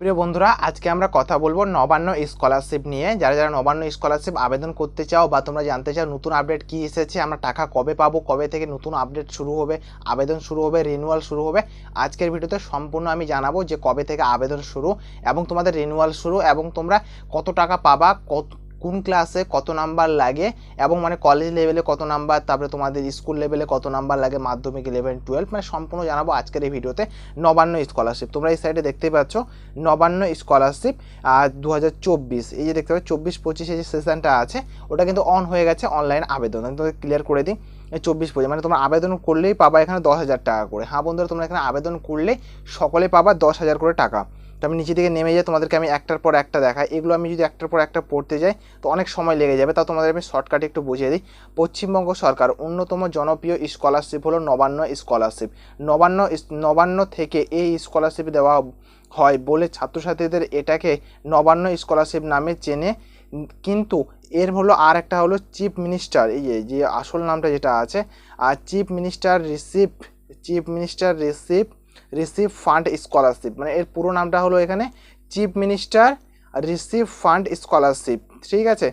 প্রিয় বন্ধুরা, আজকে আমরা কথা বলব নবান্ন স্কলারশিপ নিয়ে। যারা যারা নবান্ন স্কলারশিপ আবেদন করতে চাও বা তোমরা জানতে চাও নতুন আপডেট কি এসেছে, আমরা টাকা কবে পাবো, কবে থেকে নতুন আপডেট শুরু হবে, আবেদন শুরু হবে রিনিউয়াল শুরু হবে, আজকের ভিডিওতে সম্পূর্ণ আমি জানাব যে কবে থেকে আবেদন শুরু এবং তোমাদের রিনিউয়াল শুরু এবং তোমরা কত টাকা পাবা, কত কোন ক্লাসে কত নাম্বার লাগে এবং মানে কলেজ লেভেলে কত নাম্বার তারপরে তোমাদের স্কুল লেভেলে কত নাম্বার লাগে মাধ্যমিক ইলেভেন টুয়েলভ মানে সম্পূর্ণ জানাব আজকের এই ভিডিওতে নবান্ন স্কলারশিপ তোমরা এই সাইডে দেখতে পাচ্ছ নবান্ন স্কলারশিপ দু হাজার চব্বিশ। এই যে দেখতে পাচ্ছ, চব্বিশ পঁচিশে যে সেশনটা আছে, ওটা কিন্তু অন হয়ে গেছে অনলাইন আবেদন। আমি তোমাকে ক্লিয়ার করে দিই চব্বিশ পঁচিশ মানে তোমরা আবেদন করলেই পাবা এখানে দশ হাজার টাকা করে। হ্যাঁ বন্ধুরা, তোমরা এখানে আবেদন করলে সকলে পাবা দশ হাজার করে টাকা। তো আমি নিচে থেকে নেমে যাই, তোমাদেরকে আমি একটার পর একটা দেখাই। এগুলো আমি যদি একটার পর একটা পড়তে যাই, তো অনেক সময় লেগে যাবে। তাও তোমাদের আমি শর্টকাটে একটু বুঝিয়ে দিই। পশ্চিমবঙ্গ সরকার অন্যতম জনপ্রিয় স্কলারশিপ হলো নবান্ন স্কলারশিপ নবান্ন নবান্ন থেকে এই স্কলারশিপ দেওয়া হয় বলে ছাত্রছাত্রীদের এটাকে নবান্ন স্কলারশিপ নামে চেনে। কিন্তু এর হলো আর একটা হলো চিফ মিনিস্টার এই যে আসল নামটা যেটা আছে, আর chief minister receive chief minister receive receive fund scholarship মানে এর পুরো নামটা হলো এখানে chief minister receive fund scholarship ঠিক আছে?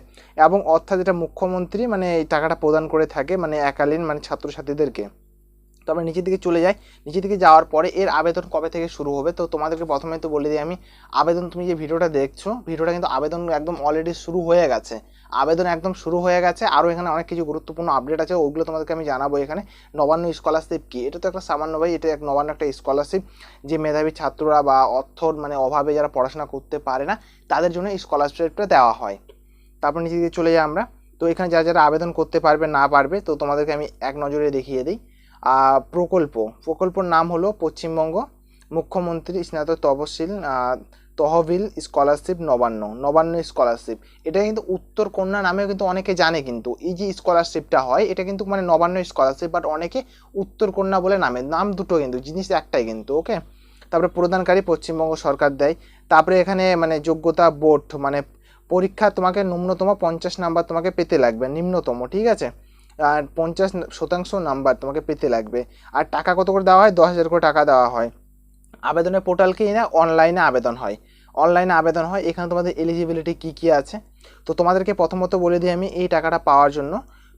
এবং অর্থাৎ এটা মুখ্যমন্ত্রী মানে এই টাকাটা প্রদান করে থাকে মানে একালীন মানে ছাত্রছাত্রীদেরকে। তো আমরা নিচের দিকে চলে যাই। নিচের দিকে যাওয়ার পরে এর আবেদন কবে থেকে শুরু হবে? তো তোমাদেরকে প্রথমে তো বলে দিই আমি, আবেদন তুমি যে ভিডিওটা দেখছ, ভিডিওটা কিন্তু আবেদন একদম অলরেডি শুরু হয়ে গেছে। আবেদন একদম শুরু হয়ে গেছে। আরও এখানে অনেক কিছু গুরুত্বপূর্ণ আপডেট আছে, ওগুলো তোমাদেরকে আমি জানাব এখানে। নবান্ন স্কলারশিপ কি? এটা তো একটা সামান্য ভাই, এটা এক নবান্ন একটা স্কলারশিপ যে মেধাবী ছাত্ররা বা অর্থর মানে অভাবে যারা পড়াশোনা করতে পারে না, তাদের জন্য স্কলারশিপটা দেওয়া হয়। তারপর নিচে দিকে চলে যাই আমরা। তো এখানে যারা যারা আবেদন করতে পারবে, না পারবে, তো তোমাদেরকে আমি এক নজরে দেখিয়ে দিই। প্রকল্প। প্রকল্পর নাম হলো পশ্চিমবঙ্গ মুখ্যমন্ত্রী স্নাতক তহসিল তহবিল স্কলারশিপ নবান্ন নবান্ন স্কলারশিপ। এটা কিন্তু উত্তর কন্যা নামেও কিন্তু অনেকে জানে কিন্তু। এই যে স্কলারশিপটা হয়, এটা কিন্তু মানে নবান্ন স্কলারশিপ বাট অনেকে উত্তর কন্যা বলে নামে। নাম দুটো কিন্তু, জিনিস একটাই কিন্তু ওকে তারপরে প্রদানকারী পশ্চিমবঙ্গ সরকার দেয়। তারপরে এখানে মানে যোগ্যতা বোর্ড মানে পরীক্ষা তোমাকে ন্যূনতম পঞ্চাশ নাম্বার তোমাকে পেতে লাগবে, নিম্নতম, ঠিক আছে? আর পঞ্চাশ শতাংশ নাম্বার তোমাকে পেতে লাগবে। আর টাকা কত করে দেওয়া হয়? দশ হাজার করে টাকা দেওয়া হয়। আবেদনের পোর্টালকেই না? অনলাইনে আবেদন হয়। অনলাইনে আবেদন হয়। এখানে তোমাদের এলিজিবিলিটি কী কী আছে? তো তোমাদেরকে প্রথমত বলে দিই আমি এই টাকাটা পাওয়ার জন্য।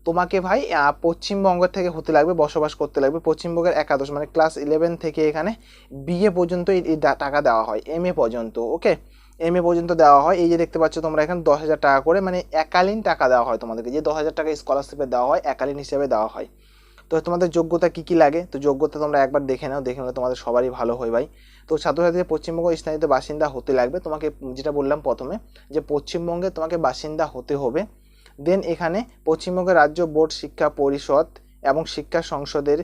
তোমাকে ভাই পশ্চিমবঙ্গ থেকে হতে লাগবে, বসবাস করতে লাগবে। পশ্চিমবঙ্গের একাদশ মানে ক্লাস ইলেভেন থেকে এখানে বিএ পর্যন্ত এই টাকা দেওয়া হয় এম এ পর্যন্ত ওকে এম এ পর্যন্ত দেওয়া হয়। এই যে দেখতে পাচ্ছ তোমরা এখানে দশ হাজার টাকা করে মানে একালীন টাকা দেওয়া হয় তোমাদেরকে। যে দশ হাজার টাকা স্কলারশিপে দেওয়া হয়, একালীন হিসেবে দেওয়া হয়। তো তোমাদের যোগ্যতা কী কী লাগে? তো যোগ্যতা তোমরা একবার দেখে নাও, দেখে নিলে তোমাদের সবারই ভালো হয় ভাই। তো ছাত্রছাত্রীদের পশ্চিমবঙ্গ স্থায়িত বাসিন্দা হতে লাগবে। তোমাকে যেটা বললাম প্রথমে, যে পশ্চিমবঙ্গে তোমাকে বাসিন্দা হতে হবে। দেন এখানে পশ্চিমবঙ্গ রাজ্য বোর্ড শিক্ষা পরিষদ এবং শিক্ষা সংসদের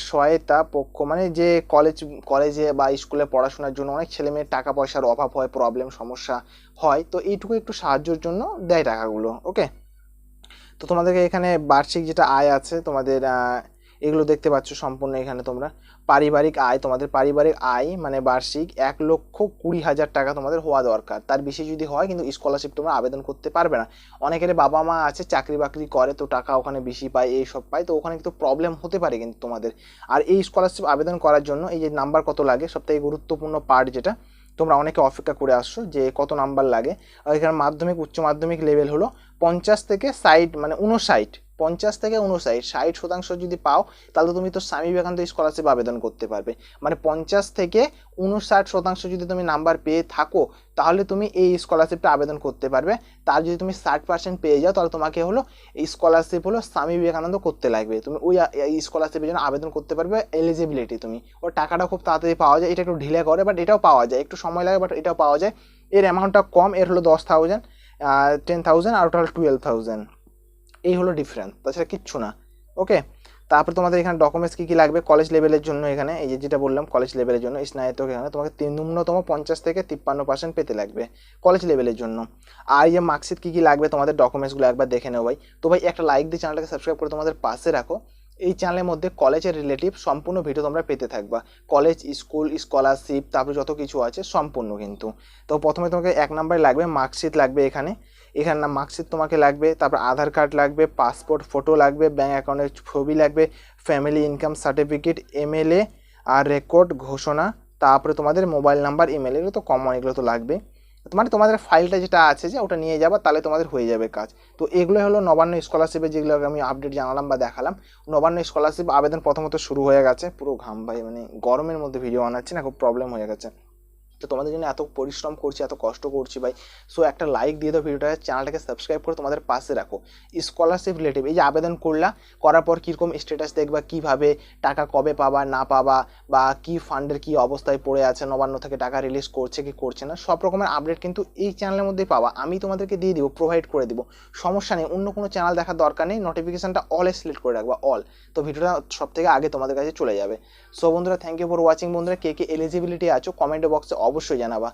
সহায়তা পক্ষ মানে যে কলেজ কলেজে বা স্কুলে পড়াশোনার জন্য অনেক ছেলে মেয়ের টাকা পয়সার অভাব হয় প্রবলেম সমস্যা হয়, তো এইটুকু একটু সাহায্যের জন্য দেয় টাকাগুলো ওকে তো তোমাদেরকে এখানে বার্ষিক যেটা আয় আছে তোমাদের এগুলো দেখতে পাচ্ছ সম্পূর্ণ এখানে তোমরা। পারিবারিক আয়, তোমাদের পারিবারিক আয় মানে বার্ষিক এক লক্ষ কুড়ি হাজার টাকা তোমাদের হওয়া দরকার। তার বেশি যদি হয় কিন্তু স্কলারশিপ তোমরা আবেদন করতে পারবে না। অনেকের বাবা মা আছে, চাকরি বাকরি করে, তো টাকা ওখানে বেশি পায়, এই সব পায়, তো ওখানে কিন্তু প্রবলেম হতে পারে কিন্তু তোমাদের। আর এই স্কলারশিপ আবেদন করার জন্য এই যে নাম্বার কত লাগে, সবথেকে গুরুত্বপূর্ণ পার্ট যেটা, তোমরা অনেকে অপেক্ষা করে আসছো যে কত নাম্বার লাগে। আর এখানে মাধ্যমিক, উচ্চ মাধ্যমিক লেভেল হলো পঞ্চাশ থেকে ষাট মানে উনষাট পঞ্চাশ থেকে উনষাট ষাট শতাংশ যদি পাও, তাহলে তুমি তো স্বামী বিবেকানন্দ স্কলারশিপ আবেদন করতে পারবে। মানে পঞ্চাশ থেকে উনষাট শতাংশ যদি তুমি নাম্বার পেয়ে থাকো, তাহলে তুমি এই স্কলারশিপটা আবেদন করতে পারবে। তার যদি তুমি ষাট পার্সেন্ট পেয়ে যাও, তাহলে তোমাকে হলো এই স্কলারশিপ হলো স্বামী বিবেকানন্দ করতে লাগবে। তুমি ওই স্কলারশিপের জন্য আবেদন করতে পারবে এলিজিবিলিটি তুমি। ওর টাকাটা খুব তাড়াতাড়ি পাওয়া যায়, এটা একটু ঢিলে করে বাট এটাও পাওয়া যায়। একটু সময় লাগে বাট এটাও পাওয়া যায়। এর অ্যামাউন্টটা কম, এর হলো দশ থাউজেন্ড টেন থাউজেন্ড আর ওটা হলো টুয়েলভ থাউজেন্ড এই হলো ডিফারেন্স তাছাড়া কিচ্ছু না। ওকে তারপর তোমাদের এখানে ডকুমেন্টস কী কী লাগবে? কলেজ লেভেলের জন্য এখানে, এই যে যেটা বললাম কলেজ লেভেলের জন্য স্নায়তক এখানে তোমাকে ন্যূনতম পঞ্চাশ থেকে তিপ্পান্ন পার্সেন্ট পেতে লাগবে কলেজ লেভেলের জন্য। আর যে মার্কশিট কী কী লাগবে, তোমাদের ডকুমেন্টসগুলো একবার দেখে নেও ভাই। তো ভাই, একটা লাইক দিয়ে চ্যানেলটাকে সাবস্ক্রাইব করে তোমাদের পাশে রাখো। এই চ্যানেলের মধ্যে কলেজের রিলেটিভ সম্পূর্ণ ভিডিও তোমরা পেতে থাকবা। কলেজ স্কুল স্কলারশিপ তারপরে যত কিছু আছে সম্পূর্ণ কিন্তু। তো প্রথমে তোমাকে এক নাম্বারে লাগবে মার্কশিট লাগবে এখানে। এখানে না মার্কশিট তোমাকে লাগবে, তারপর আধার কার্ড লাগবে পাসপোর্ট ফটো লাগবে ব্যাঙ্ক অ্যাকাউন্টের ছবি লাগবে ফ্যামিলি ইনকাম সার্টিফিকেট এমএলএ আর রেকর্ড ঘোষণা, তারপরে তোমাদের মোবাইল নাম্বার ইমেল এগুলো তো কমন এগুলো তো লাগবে। মানে তোমাদের ফাইলটা যেটা আছে যে ওটা নিয়ে যাব, তাহলে তোমাদের হয়ে যাবে কাজ। তো এগুলো হলো নবান্ন স্কলারশিপে যেগুলো আমি আপডেট জানালাম বা দেখালাম। নবান্ন স্কলারশিপ আবেদন প্রথমত শুরু হয়ে গেছে, পুরো ঘাম ভাই মানে গরমের মধ্যে ভিডিও বানাচ্ছি না, খুব প্রবলেম হয়ে গেছে। তো তোমাদের জন্য এত পরিশ্রম করছি, এত কষ্ট করছি ভাই। সো একটা লাইক দিয়ে দাও ভিডিওটা চ্যানেলটাকে সাবস্ক্রাইব করে তোমাদের পাশে রাখো। স্কলারশিপ রিলেটিভ এই যে আবেদন করলা, করার পর কীরকম স্ট্যাটাস দেখবা, কীভাবে টাকা কবে পাবা, না পাবা, বা কি ফান্ডের কি অবস্থায় পড়ে আছে, নবান্ন থেকে টাকা রিলিজ করছে কি করছে না, সব রকমের আপডেট কিন্তু এই চ্যানেলের মধ্যেই পাবা। আমি তোমাদেরকে দিয়ে দিব প্রোভাইড করে দিব। সমস্যা নেই, অন্য কোনো চ্যানেল দেখার দরকার নেই নোটিফিকেশানটা অল সিলেক্ট করে রাখবা অল তো ভিডিওটা সব থেকে আগে তোমাদের কাছে চলে যাবে। সো বন্ধুরা থ্যাংক ইউ ফর ওয়াচিং বন্ধুরা, কে কে এলিজিবিলিটি আছো কমেন্ট বক্সে অবশ্যই জানাবা